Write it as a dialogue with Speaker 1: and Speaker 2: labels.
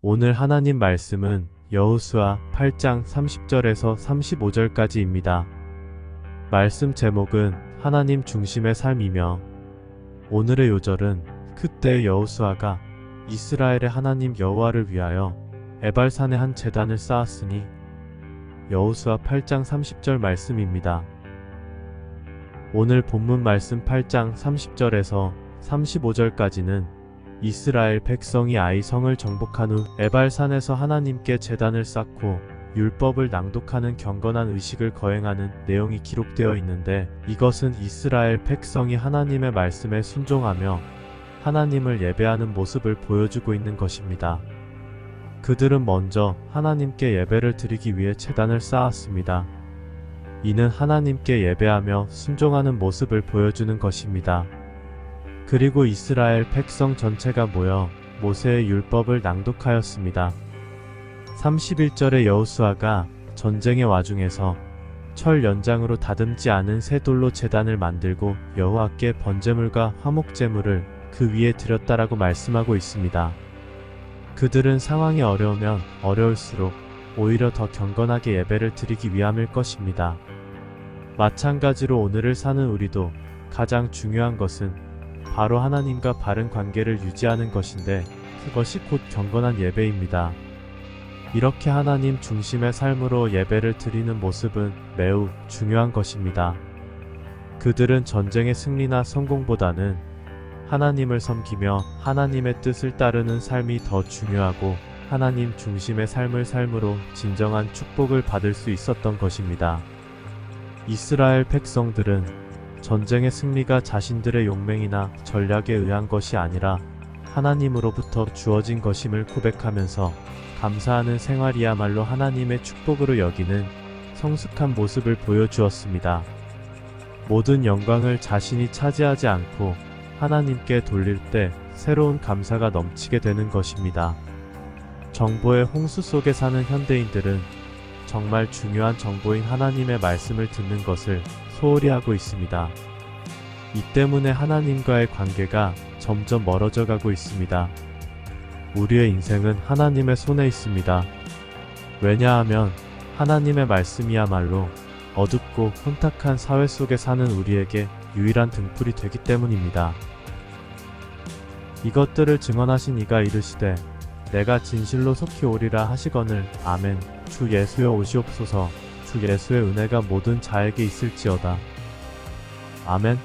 Speaker 1: 오늘 하나님 말씀은 여호수아 8장 30절에서 35절까지입니다. 말씀 제목은 하나님 중심의 삶이며 오늘의 요절은 그때 여호수아가 이스라엘의 하나님 여호와를 위하여 에발산에 한 제단을 쌓았으니 여호수아 8장 30절 말씀입니다. 오늘 본문 말씀 8장 30절에서 35절까지는 이스라엘 백성이 아이성을 정복한 후 에발산에서 하나님께 제단을 쌓고 율법을 낭독하는 경건한 의식을 거행하는 내용이 기록되어 있는데 이것은 이스라엘 백성이 하나님의 말씀에 순종하며 하나님을 예배하는 모습을 보여주고 있는 것입니다. 그들은 먼저 하나님께 예배를 드리기 위해 제단을 쌓았습니다. 이는 하나님께 예배하며 순종하는 모습을 보여주는 것입니다. 그리고 이스라엘 백성 전체가 모여 모세의 율법을 낭독하였습니다. 31절의 여호수아가 전쟁의 와중에서 철 연장으로 다듬지 않은 새 돌로 제단을 만들고 여호와께 번제물과 화목제물을 그 위에 드렸다라고 말씀하고 있습니다. 그들은 상황이 어려우면 어려울수록 오히려 더 경건하게 예배를 드리기 위함일 것입니다. 마찬가지로 오늘을 사는 우리도 가장 중요한 것은 바로 하나님과 바른 관계를 유지하는 것인데 그것이 곧 경건한 예배입니다. 이렇게 하나님 중심의 삶으로 예배를 드리는 모습은 매우 중요한 것입니다. 그들은 전쟁의 승리나 성공보다는 하나님을 섬기며 하나님의 뜻을 따르는 삶이 더 중요하고 하나님 중심의 삶을 삶으로 진정한 축복을 받을 수 있었던 것입니다. 이스라엘 백성들은 전쟁의 승리가 자신들의 용맹이나 전략에 의한 것이 아니라 하나님으로부터 주어진 것임을 고백하면서 감사하는 생활이야말로 하나님의 축복으로 여기는 성숙한 모습을 보여주었습니다. 모든 영광을 자신이 차지하지 않고 하나님께 돌릴 때 새로운 감사가 넘치게 되는 것입니다. 정보의 홍수 속에 사는 현대인들은 정말 중요한 정보인 하나님의 말씀을 듣는 것을 소홀히 하고 있습니다. 이 때문에 하나님과의 관계가 점점 멀어져 가고 있습니다. 우리의 인생은 하나님의 손에 있습니다. 왜냐하면 하나님의 말씀이야말로 어둡고 혼탁한 사회 속에 사는 우리에게 유일한 등불이 되기 때문입니다. 이것들을 증언하신 이가 이르시되 내가 진실로 속히 오리라 하시거늘 아멘 주 예수여 오시옵소서 주 예수의 은혜가 모든 자에게 있을지어다. 아멘